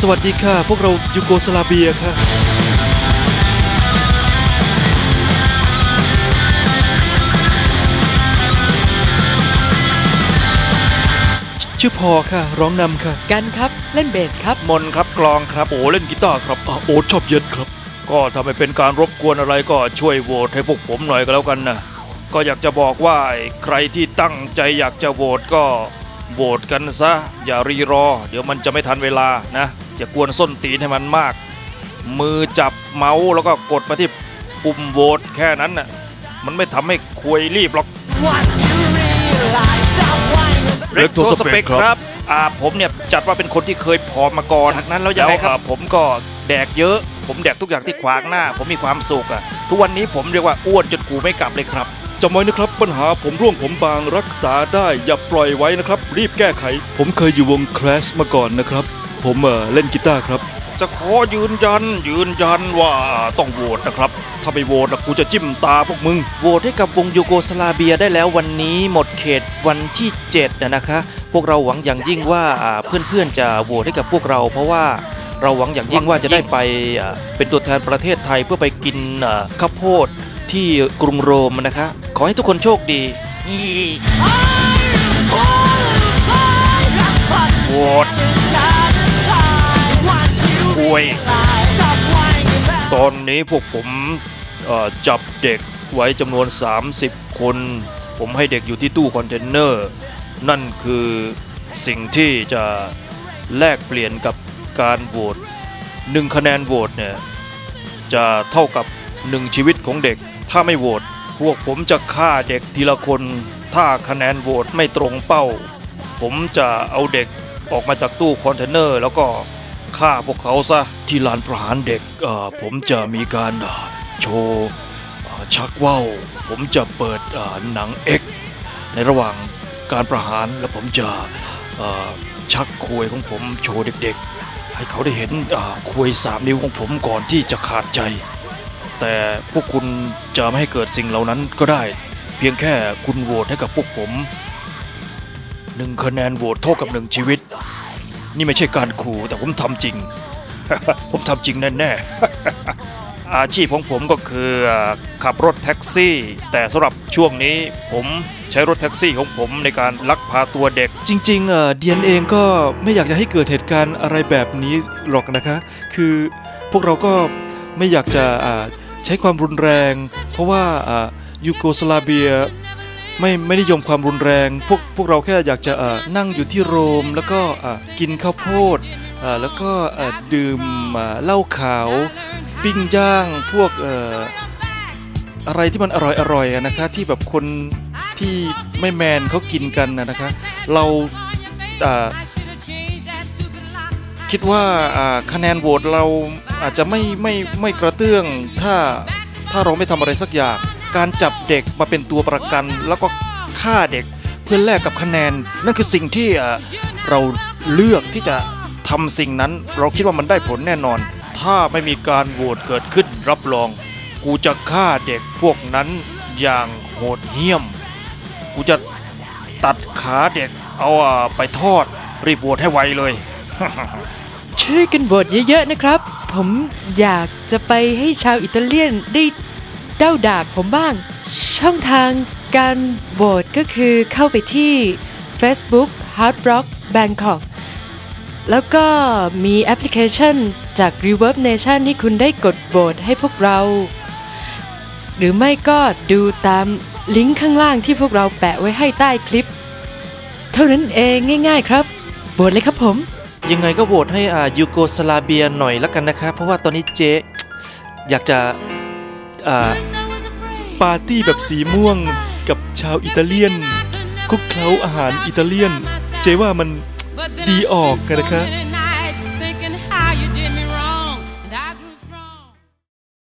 สวัสดีค่ะ พวกเรายูโกสลาเบียค่ะ ชื่อพอค่ะ ร้องนำค่ะ กันครับเล่นเบสครับ มนครับกลองครับ โอ้เล่นกีตาร์ครับอ่าโอ๊ตชอบเย็นครับ ก็ถ้าไม่เป็นการรบกวนอะไรก็ช่วยโหวตให้พวกผมหน่อยก็แล้วกันนะ ก็อยากจะบอกว่าใครที่ตั้งใจอยากจะโหวตก็ โหวตกันซะ อย่ารีรอ เดี๋ยวมันจะไม่ทันเวลานะจะกวนส้นตีนให้มันมาก มือจับเมาส์แล้วก็กดมาที่ปุ่มโหวตแค่นั้นน่ะมันไม่ทำให้คุยรีบหรอกเล็กโทสเปกครับอ่าผมเนี่ยจัดว่าเป็นคนที่เคยผอมมาก่อนจากนั้นแล้วยังไงครับอ่าผมก็แดกเยอะ ผมแดกทุกอย่างที่ขวางหน้า ผมมีความสุขอะทุกวันนี้ผมเรียกว่าอ้วนจนกูไม่กลับเลยครับ จำไว้นะครับปัญหาผมร่วงผมบางรักษาได้อย่าปล่อยไว้นะครับ รีบแก้ไข ผมเคยอยู่วงคลาสมาก่อนนะครับ ผมเอ่อเล่นกีตาร์ครับ จะขอยืนยัน ยืนยันว่าต้องโหวตนะครับ ถ้าไม่โหวตนะกูจะจิ้มตาพวกมึง โหวตให้กับวงยูโกสลาเบียได้แล้ววันนี้หมดเขตวันที่7นะนะคะ พวกเราหวังอย่างยิ่งว่าอ่าเพื่อนๆจะโหวตให้กับพวกเรา เพราะว่าเราหวังอย่างยิ่งว่าจะได้ไปอ่าเป็นตัวแทนประเทศไทยเพื่อไปกินอ่าข้าวโพด ที่กรุงโรมนะคะ ขอให้ทุกคนโชคดีโหวตคุยตอนนี้พวกผมจับเด็กไว้จำนวน 30 คน ผมให้เด็กอยู่ที่ตู้คอนเทนเนอร์ นั่นคือสิ่งที่จะแลกเปลี่ยนกับการโหวตหนึ่งคะแนนโหวตเนี่ยจะเท่ากับ หนึ่งชีวิตของเด็ก ถ้าไม่โหวตพวกผมจะฆ่าเด็กทีละคน ถ้าคะแนนโหวตไม่ตรงเป้า ผมจะเอาเด็กออกมาจากตู้คอนเทนเนอร์ แล้วก็ฆ่าพวกเขาซะที่ลานประหารเด็กผมจะมีการโชว์ชักว่าวผมจะเปิดหนังเอ็กในระหว่างการประหารแล้วผมจะชักควยของผมโชว์เด็กๆ ให้เขาได้เห็นควยสามนิ้วของผมก่อนที่จะขาดใจ แต่พวกคุณจะไม่ให้เกิดสิ่งเหล่านั้นก็ได้ เพียงแค่คุณโหวตให้กับพวกผมหนึ่งคะแนนโหวตเท่ากับหนึ่งชีวิต นี่ไม่ใช่การขู่แต่ผมทำจริง ผมทำจริงแน่ๆ อาชีพของผมก็คือขับรถแท็กซี่ แต่สำหรับช่วงนี้ผมใช้รถแท็กซี่ของผมในการลักพาตัวเด็ก จริงๆเอ่อเดียนเองก็ไม่อยากจะให้เกิดเหตุการณ์อะไรแบบนี้หรอกนะคะ คือพวกเราก็ไม่อยากจะอ่า ใช้ความรุนแรง เพราะว่าอ่ายูโกสลาเบียไม่ไม่นิยมความรุนแรง พวกพวกเราแค่อยากจะนั่งอยู่ที่โรม แล้วก็กินข้าวโพดแล้วก็ดื่มเหล้าขาว ปิ้งย่างพวกออะไรที่มันอร่อยอร่อยๆนะคะที่แบบคนที่ไม่แมนเขากินกันนะคะเราคิดว่าคะแนนโหวตเรา อาจจะไม่ไม่ไม่กระเตื้องถ้าถ้าเราไม่ทำอะไรสักอย่าง การจับเด็กมาเป็นตัวประกัน แล้วก็ฆ่าเด็กเพื่อแลกกับคะแนน นั่นคือสิ่งที่เราเลือกที่จะทำสิ่งนั้น เราคิดว่ามันได้ผลแน่นอน ถ้าไม่มีการโหวตเกิดขึ้นรับรอง กูจะฆ่าเด็กพวกนั้นอย่างโหดเหี้ยม กูจะตัดขาเด็กเอาไปทอดรีบโหวตให้ไวเลย ช่วยกันโหวตเยอะๆนะครับ ผมอยากจะไปให้ชาวอิตาเลียนได้เด้าด่าผมบ้าง ช่องทางการโหวตก็คือเข้าไปที่ Facebook Hard Rock Bangkok แล้วก็มีแอปพลิเคชันจาก Reverb Nation ที่คุณได้กดโหวตให้พวกเรา หรือไม่ก็ดูตามลิงก์ข้างล่างที่พวกเราแปะไว้ให้ใต้คลิป เท่านั้นเองง่ายๆครับโหวตเลยครับผม ยังไงก็โหวตให้อ่ายูโกสลาเบียหน่อยละกันนะคะเพราะว่าตอนนี้เจ๊อยากจะอ่าปาร์ตี้แบบสีม่วงกับชาวอิตาเลียนคลุกเคล้าอาหารอิตาเลียน เจ๊ว่ามันดีออกกันนะคะ